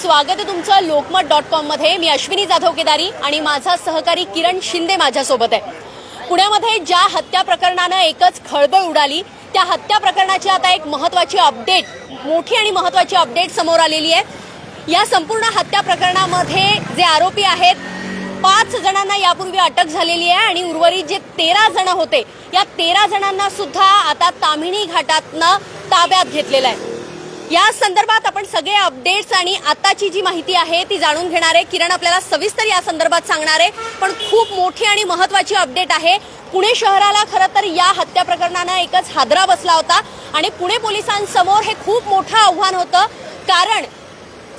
स्वागत आहे तुमचं लोकमत डॉट कॉममध्ये मी अश्विनी जाधव केदारी आणि माझा सहकारी किरण शिंदे माझ्यासोबत आहे. पुण्यामध्ये ज्या हत्या प्रकरणानं एकच खळबळ उडाली त्या हत्या प्रकरणाची आता एक महत्त्वाची अपडेट मोठी आणि महत्त्वाची अपडेट समोर आलेली आहे. या संपूर्ण हत्या प्रकरणामध्ये जे आरोपी आहेत पाच जणांना यापूर्वी अटक झालेली आहे आणि उर्वरित जे तेरा जण होते या तेरा जणांना सुद्धा आता तामिणी घाटातनं ताब्यात घेतलेलं आहे. या संदर्भात आपण सगळे अपडेट्स आणि आताची जी माहिती आहे ती जाणून घेणार आहे. किरण आपल्याला सविस्तर या संदर्भात सांगणार आहे. पण खूप मोठी आणि महत्वाची अपडेट आहे. पुणे शहराला खरं तर या हत्या प्रकरणानं एकच हादरा बसला होता. आणि पुणे पोलिसांसमोर हे खूप मोठं आव्हान होतं. कारण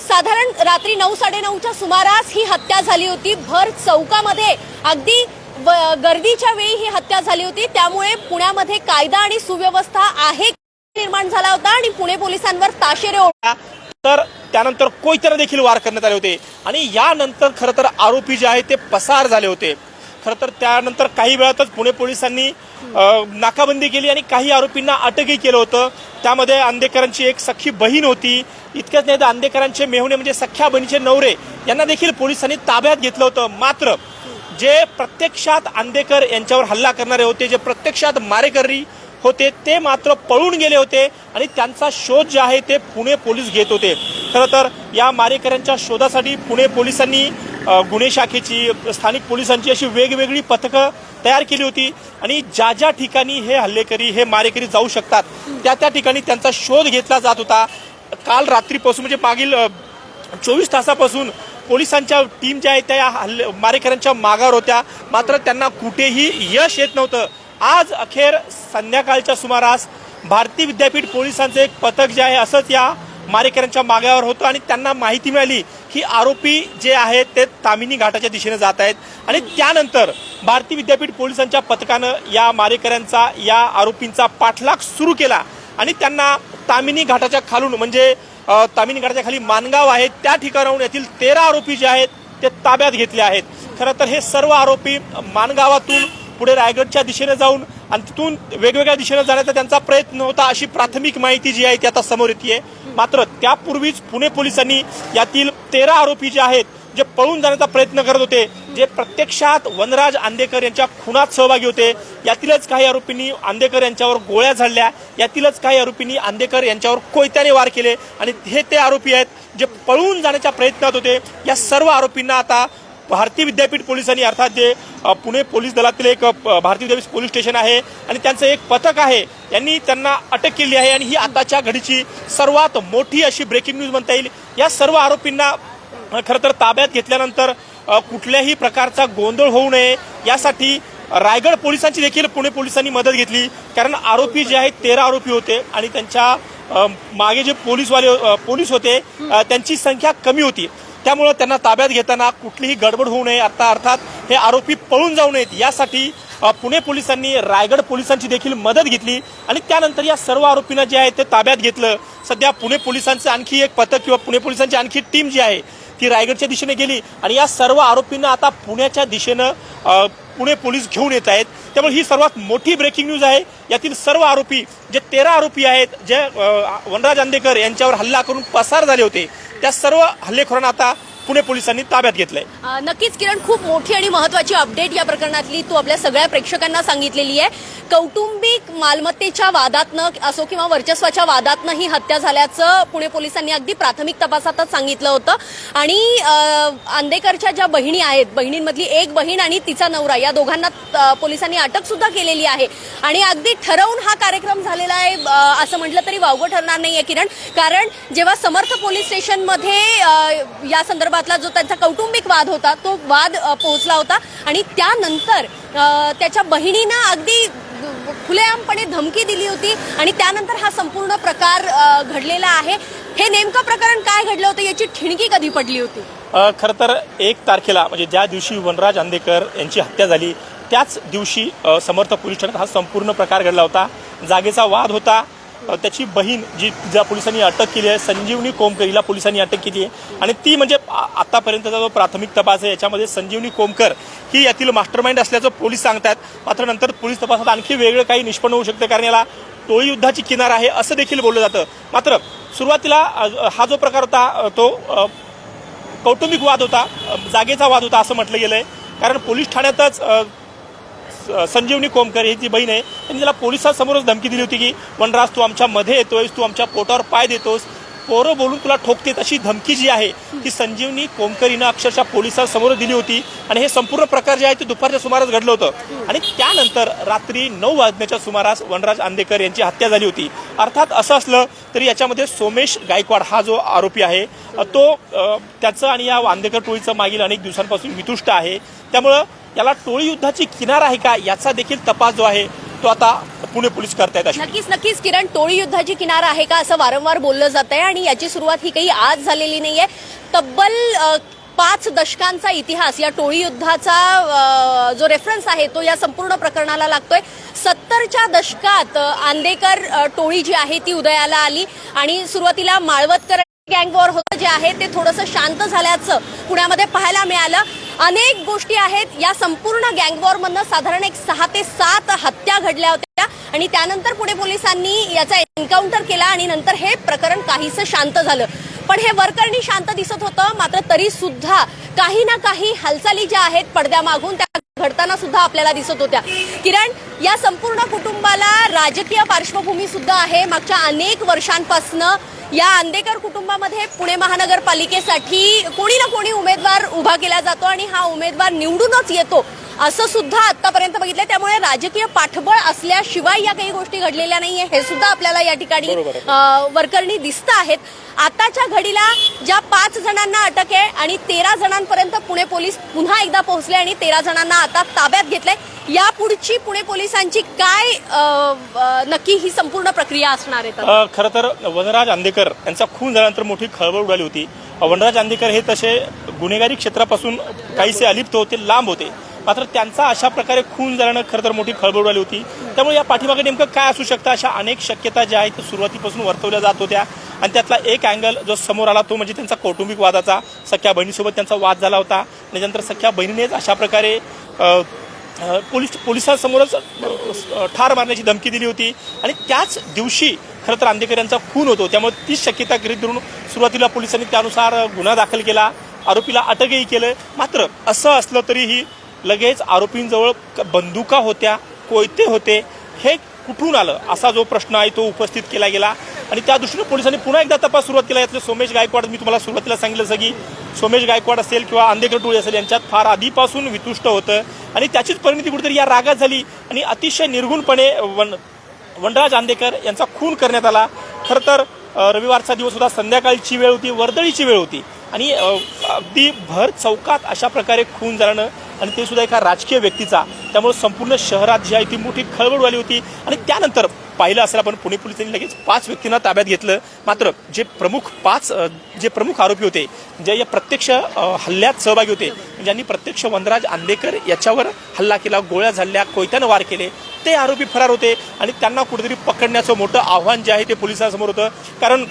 साधारण रात्री नऊ साडेनऊच्या सुमारास ही हत्या झाली होती. भर चौकामध्ये अगदी व- गर्दीच्या वेळी ही हत्या झाली होती. त्यामुळे पुण्यामध्ये कायदा आणि सुव्यवस्था आहे निर्माण झाला होता आणि पुणे पोलिसांवर ताशेरे ओढ तर त्यानंतर कोयत्यानं देखील वार करण्यात आले होते. आणि यानंतर खरं तर आरोपी जे आहे ते पसार झाले होते. खरं तर त्यानंतर काही वेळातच पुणे पोलिसांनी नाकाबंदी केली आणि काही आरोपींना अटकही केलं होतं. त्यामध्ये आंदेकरांची एक सख्खी बहीण होती. इतकंच नाही तर आंदेकरांचे मेहुणे म्हणजे सख्ख्या बहिणीचे नवरे यांना देखील पोलिसांनी ताब्यात घेतलं होतं. मात्र जे प्रत्यक्षात आंदेकर यांच्यावर हल्ला करणारे होते जे प्रत्यक्षात मारेकरी होते ते मात्र पळून गेले होते आणि त्यांचा शोध जे आहे ते पुणे पोलीस घेत होते. खरं तर या मारेकऱ्यांच्या शोधासाठी पुणे पोलिसांनी गुन्हे शाखेची स्थानिक पोलिसांची अशी वेगवेगळी पथकं तयार केली होती आणि ज्या ज्या ठिकाणी हे हल्लेकरी हे मारेकरी जाऊ शकतात त्या त्या ठिकाणी त्यांचा शोध घेतला जात होता. काल रात्रीपासून म्हणजे मागील चोवीस तासापासून पोलिसांच्या टीम ज्या आहेत त्या हल्ले मारेकऱ्यांच्या मागावर होत्या. मात्र त्यांना कुठेही यश येत नव्हतं. आज अखेर संध्याकाळच्या सुमारास भारती विद्यापीठ पोलिसांचं एक पथक जे आहे असंच या मारेकऱ्यांच्या मागावर होतं आणि त्यांना माहिती मिळाली की आरोपी जे आहेत ते तामिनी घाटाच्या दिशेने जात आहेत. आणि त्यानंतर भारतीय विद्यापीठ पोलिसांच्या पथकानं या मारेकऱ्यांचा या आरोपींचा पाठलाग सुरू केला आणि त्यांना तामिनी घाटाच्या खालून म्हणजे तामिनी घाटाच्या खाली मानगाव आहे त्या ठिकाणाहून येथील तेरा आरोपी जे आहेत ते ताब्यात घेतले आहेत. खरं तर हे सर्व आरोपी मानगावातून पुढे रायगडच्या दिशेने जाऊन आणि तिथून वेगवेगळ्या दिशेने जाण्याचा त्यांचा प्रयत्न होता अशी प्राथमिक माहिती जी आहे ती आता समोर येते मात्र त्यापूर्वीच पुणे पोलिसांनी यातील तेरा आरोपी जे आहेत जे पळून जाण्याचा प्रयत्न करत होते जे प्रत्यक्षात वनराज आंदेकर यांच्या खुनात सहभागी होते यातीलच काही आरोपींनी आंदेकर यांच्यावर गोळ्या झाडल्या यातीलच काही आरोपींनी आंदेकर यांच्यावर कोयत्याने वार केले आणि हे ते आरोपी आहेत जे पळून जाण्याच्या प्रयत्नात होते. या सर्व आरोपींना आता भारतीय विद्यापीठ पोलिसांनी अर्थात जे पुणे पोलीस दलातील एक भारतीय विद्यापीठ पोलीस स्टेशन आहे आणि त्यांचं एक पथक आहे यांनी त्यांना अटक केली आहे आणि ही आताच्या घडीची सर्वात मोठी अशी ब्रेकिंग न्यूज म्हणता येईल. या सर्व आरोपींना खरं तर ताब्यात घेतल्यानंतर कुठल्याही प्रकारचा गोंधळ होऊ नये. यासाठी रायगड पोलिसांची देखील पुणे पोलिसांनी मदत घेतली. कारण आरोपी जे आहेत तेरा आरोपी होते आणि त्यांच्या मागे जे पोलीसवाले पोलीस होते त्यांची संख्या कमी होती. त्यामुळं त्यांना ताब्यात घेताना कुठलीही गडबड होऊ नये. आता अर्थात हे आरोपी पळून जाऊ नयेत. यासाठी पुणे पोलिसांनी रायगड पोलिसांची देखील मदत घेतली आणि त्यानंतर या सर्व आरोपींना जे आहे ते ताब्यात घेतलं. सध्या पुणे पोलिसांचं आणखी एक पथक किंवा पुणे पोलिसांची आणखी टीम जी आहे ती रायगडच्या दिशेने गेली आणि या सर्व आरोपींना आता पुण्याच्या दिशेनं पुणे पोलीस घेऊन येत आहेत. त्यामुळे ही सर्वात मोठी ब्रेकिंग न्यूज आहे. यातील सर्व आरोपी जे तेरा आरोपी आहेत जे वनराज आंदेकर यांच्यावर हल्ला करून पसार झाले होते. त्या सर्व हल्लेखोरांना आता पुणे पोलिसांनी ताब्यात घेतलंय. नक्कीच किरण खूप मोठी आणि महत्वाची अपडेट या प्रकरणातली तू आपल्या सगळ्या प्रेक्षकांना सांगितलेली आहे. कौटुंबिक मालमत्तेच्या वादातनं असो किंवा वर्चस्वाच्या वादातनं ही हत्या झाल्याचं पुणे पोलिसांनी अगदी प्राथमिक तपासातच सांगितलं होतं. आणि आंदेकरच्या ज्या बहिणी आहेत बहिणींमधली एक बहीण आणि तिचा नवरा या दोघांना पोलिसांनी अटक सुद्धा केलेली आहे. आणि अगदी ठरवून हा कार्यक्रम झालेला आहे असं म्हटलं तरी वावगं ठरणार नाहीये किरण. कारण जेव्हा समर्थ पोलीस स्टेशनमध्ये या संदर्भात संदर्भातला जो त्यांचा कौटुंबिक वाद होता तो वाद पोहोचला होता. आणि त्यानंतर त्याच्या बहिणीनं अगदी खुलेआमपणे धमकी दिली होती आणि त्यानंतर हा संपूर्ण प्रकार घडलेला आहे. हे नेमकं प्रकरण काय घडलं होतं याची ठिणगी कधी पडली होती? खरं तर एक तारखेला म्हणजे ज्या दिवशी वनराज आंदेकर यांची हत्या झाली त्याच दिवशी समर्थ पोलीस ठाण्यात हा संपूर्ण प्रकार घडला होता. जागेचा वाद होता. त्याची बहीण जी ज्या पोलिसांनी अटक केली आहे संजीवनी कोमकर हिला पोलिसांनी अटक केली आहे. आणि ती म्हणजे आतापर्यंतचा जो प्राथमिक तपास आहे याच्यामध्ये संजीवनी कोमकर ही यातील मास्टरमाइंड असल्याचं पोलीस सांगतात मात्र नंतर पोलीस तपासात आणखी वेगळं काही निष्पन्न होऊ शकतं कारण याला टोळी युद्धाची किनार आहे असं देखील बोललं जातं. मात्र सुरुवातीला हा जो प्रकार होता तो कौटुंबिक वाद होता जागेचा वाद होता असं म्हटलं गेलं आहे कारण पोलीस ठाण्यातच संजीवनी कोमकर ही जी बहीण आहे त्यांनी त्याला पोलिसांसमोरच धमकी दिली होती की वनराज तू आमच्या मध्ये येतोयस तू आमच्या पोटावर पाय देतोस पोरं बोलून तुला ठोकतेत अशी धमकी जी आहे ती संजीवनी कोमकरीनं अक्षरशः पोलिसांसमोर दिली होती आणि हे संपूर्ण प्रकार जे आहे ते दुपारच्या सुमारास घडलं होतं. आणि त्यानंतर रात्री नऊ वाजण्याच्या सुमारास वनराज आंदेकर यांची हत्या झाली होती. अर्थात असं असलं तरी याच्यामध्ये सोमेश गायकवाड हा जो आरोपी आहे तो त्याचं आणि या आंदेकर टोळीचं मागील अनेक दिवसांपासून वितुष्ट आहे. त्यामुळं याला टोळी युद्धाची किनार आहे का? याचा देखील तपास जो आहे तो आता पुणे पोलीस करतायत नक्कीच नक्कीच किरण टोळी युद्धाची किनार आहे का असं वारंवार बोललं जात आहे आणि याची सुरुवात ही काही आज झालेली नाहीये. तब्बल पाच दशकांचा इतिहास या टोळी युद्धाचा जो रेफरन्स आहे तो या संपूर्ण प्रकरणाला लागतोय. सत्तरच्या दशकात आंदेकर टोळी जी आहे ती उदयाला आली आणि सुरुवातीला माळवतकर गँग वॉर होतं जे आहे ते थोडंसं शांत झाल्याचं पुण्यामध्ये पाहायला मिळालं. अनेक गोष्टी आहेत. या संपूर्ण गँगवॉरमधनं साधारण एक सहा ते सात हत्या घडल्या होत्या आणि त्यानंतर पुणे पोलिसांनी याचा एन्काउंटर केला आणि नंतर हे प्रकरण काहीसं शांत झालं. पण हे वरकरणी शांत दिसत होतं मात्र तरी सुद्धा काही ना काही हालचाली ज्या आहेत पडद्यामागून त्या घडताना सुद्धा आपल्याला दिसत होत्या. किरण या संपूर्ण कुटुंबाला राजकीय पार्श्वभूमी सुद्धा आहे. मागच्या अनेक वर्षांपासनं या आंदेकर कुटुंबामध्ये पुणे महानगरपालिकेसाठी कोणी ना कोणी उमेदवार उभा केला जातो आणि हा उमेदवार निवडूनच येतो. असं सुद्धा आतापर्यंत बघितलं त्यामुळे राजकीय पाठबळ असल्याशिवाय या काही गोष्टी घडलेल्या नाहीये. हे सुद्धा आपल्याला या ठिकाणी वरकरणी दिसत आहेत. आताच्या घडीला ज्या पाच जणांना अटक आहे आणि तेरा जणांपर्यंत पुणे पोलीस पुन्हा एकदा पोहोचले आणि तेरा जणांना आता ताब्यात घेतलंय. यापुढची पुणे पोलिसांची काय नक्की ही संपूर्ण प्रक्रिया असणार आहे? खरं तर वनराज आंदेकर यांचा खून झाल्यानंतर मोठी खळबळ उडाली होती. वनराज आंदेकर हे तसे गुन्हेगारी क्षेत्रापासून काहीसे अलिप्त होते लांब होते. मात्र त्यांचा अशा प्रकारे खून झाल्यानं खरं तर मोठी खळबळ उडाली होती. त्यामुळे या पाठीमागे नेमकं काय असू शकतं? अशा अनेक शक्यता ज्या आहेत सुरुवातीपासून वर्तवल्या जात होत्या. आणि त्यातला एक अँगल जो समोर आला तो म्हणजे त्यांचा कौटुंबिक वादाचा. सख्या बहिणीसोबत त्यांचा वाद झाला होता. त्याच्यानंतर सख्या बहिणीनेच अशा प्रकारे पोलीस पोलिसांसमोरच ठार मारण्याची धमकी दिली होती. आणि त्याच दिवशी खरं तर आंदेकर यांचा खून होतो. त्यामुळे तीच शक्यता गृहित धरून सुरुवातीला पोलिसांनी त्यानुसार गुन्हा दाखल केला. आरोपीला अटकही केलं. मात्र असं असलं तरीही लगेच आरोपींजवळ बंदुका होत्या कोयते होते हे कुठून आलं? असा जो प्रश्न आहे तो उपस्थित केला गेला. आणि त्या दृष्टीने पोलिसांनी पुन्हा एकदा तपास सुरुवात केला. यातले सोमेश गायकवाड मी तुम्हाला सुरुवातीला सांगितलं असं की सोमेश गायकवाड असेल किंवा आंदेकर टोळी असेल यांच्यात फार आधीपासून वितुष्ट होतं. आणि त्याचीच परिणती कुठेतरी या रागात झाली. आणि अतिशय निर्गुणपणे वन वनराज आंदेकर यांचा खून करण्यात आला. खरं तर रविवारचा दिवस होता. संध्याकाळची वेळ होती वर्दळीची वेळ होती. आणि अगदी भर चौकात अशा प्रकारे खून झाल्यानं आणि ते सुद्धा एका राजकीय व्यक्तीचा. त्यामुळे संपूर्ण शहरात जी आहे ती मोठी खळबळ झाली होती. आणि त्यानंतर पाहिलं असेल आपण पुणे पोलिसांनी लगेच पाच व्यक्तींना ताब्यात घेतलं. मात्र जे प्रमुख पाच जे प्रमुख आरोपी होते जे या प्रत्यक्ष हल्ल्यात सहभागी होते म्हणजे ज्यांनी प्रत्यक्ष वनराज आंदेकर याच्यावर हल्ला केला गोळ्या झाल्या कोयत्यानं वार केले ते आरोपी फरार होते. आणि त्यांना कुठेतरी पकडण्याचं मोठं आव्हान जे आहे ते पोलिसांसमोर होतं. कारण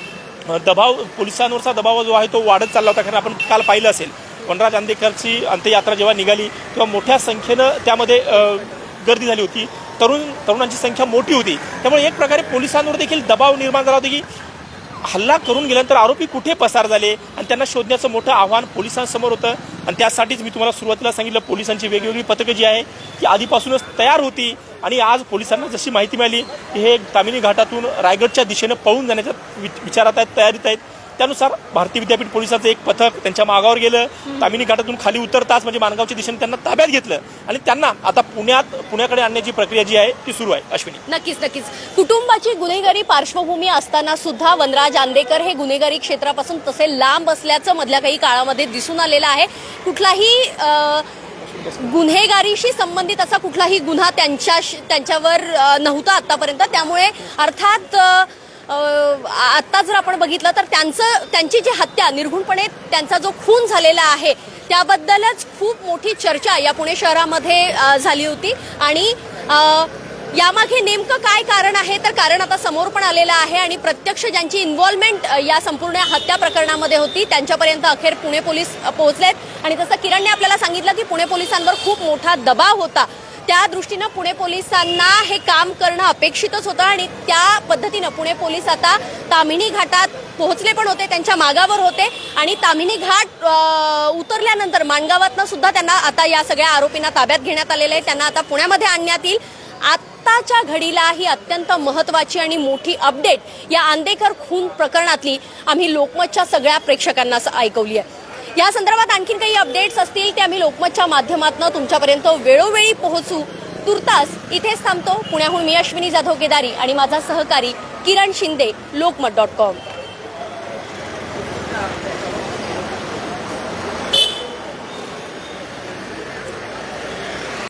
दबाव पोलिसांवरचा दबाव जो आहे तो वाढत चालला होता. कारण आपण काल पाहिलं असेल वनराज आंदेकरची अंत्ययात्रा जेव्हा निघाली तेव्हा मोठ्या संख्येनं त्यामध्ये गर्दी झाली होती. तरुण तरुणांची संख्या मोठी होती. त्यामुळे एक प्रकारे पोलिसांवर देखील दबाव निर्माण झाला होता की हल्ला करून गेल्यानंतर आरोपी कुठे पसार झाले आणि त्यांना शोधण्याचं मोठं आव्हान पोलिसांसमोर होतं. आणि त्यासाठीच मी तुम्हाला सुरुवातीला सांगितलं पोलिसांची वेगवेगळी पथकं जी आहे ती आधीपासूनच तयार होती. आणि आज पोलिसांना जशी माहिती मिळाली की हे तामिनी घाटातून रायगडच्या दिशेनं पळून जाण्याच्या वि- विचारात आहेत तयारीत आहेत. त्यानुसार भारतीय विद्यापीठ पोलिसांचं एक पथक त्यांच्या मागावर गेलं. तामिनी घाटातून खाली उतरताच म्हणजे मानगावच्या दिशेने त्यांना ताब्यात घेतलं. आणि त्यांना आता पुण्यात पुण्याकडे आणण्याची प्रक्रिया जी आहे ती सुरू आहे. अश्विनी. नक्कीच नक्कीच. कुटुंबाची गुन्हेगारी पार्श्वभूमी असताना सुद्धा वनराज आंदेकर हे गुन्हेगारी क्षेत्रापासून तसे लांब असल्याचं मधल्या काही काळामध्ये दिसून आलेलं आहे. कुठलाही गुन्हेगारीशी संबंधित असा कुठलाही गुन्हा त्यांच्या त्यांच्यावर नव्हता आतापर्यंत. त्यामुळे अर्थात आत्ता जर आपण बघितलं तर त्यांचं त्यांची जी हत्या निर्घुणपणे त्यांचा जो खून झालेला आहे त्याबद्दलच खूप मोठी चर्चा या पुणे शहरामध्ये झाली होती. आणि यामागे नेमकं काय कारण आहे? तर कारण आता समोर पण आलेलं आहे आणि प्रत्यक्ष ज्यांची इन्व्हॉल्वमेंट या संपूर्ण हत्या प्रकरणामध्ये होती त्यांच्यापर्यंत अखेर पुणे पोलीस पोहोचलेत. आणि जसं किरणने आपल्याला सांगितलं की पुणे पोलिसांवर खूप मोठा दबाव होता त्या दृष्टीनं पुणे पोलिसांना हे काम करणं अपेक्षितच होतं आणि त्या पद्धतीनं पुणे पोलीस आता तामिनी घाटात पोहोचले पण होते त्यांच्या मागावर होते आणि तामिनी घाट उतरल्यानंतर माणगावातनं सुद्धा त्यांना आता या सगळ्या आरोपींना ताब्यात घेण्यात आलेलं आहे. त्यांना आता पुण्यामध्ये आणण्यात येईल. आत्ताच्या घडीला ही अत्यंत महत्वाची आणि मोठी अपडेट या आंदेकर खून प्रकरणातली आम्ही लोकमतच्या सगळ्या प्रेक्षकांना ऐकवली आहे. या संदर्भात आणखीन काही अपडेट्स असतील ते आम्ही लोकमतच्या माध्यमातून तुमच्यापर्यंत वेळोवेळी पोहोचू. तुर्तास इथेच थांबतो. पुण्याहून मी अश्विनी जाधव केदारी आणि माझा सहकारी किरण शिंदे लोकमत डॉट कॉम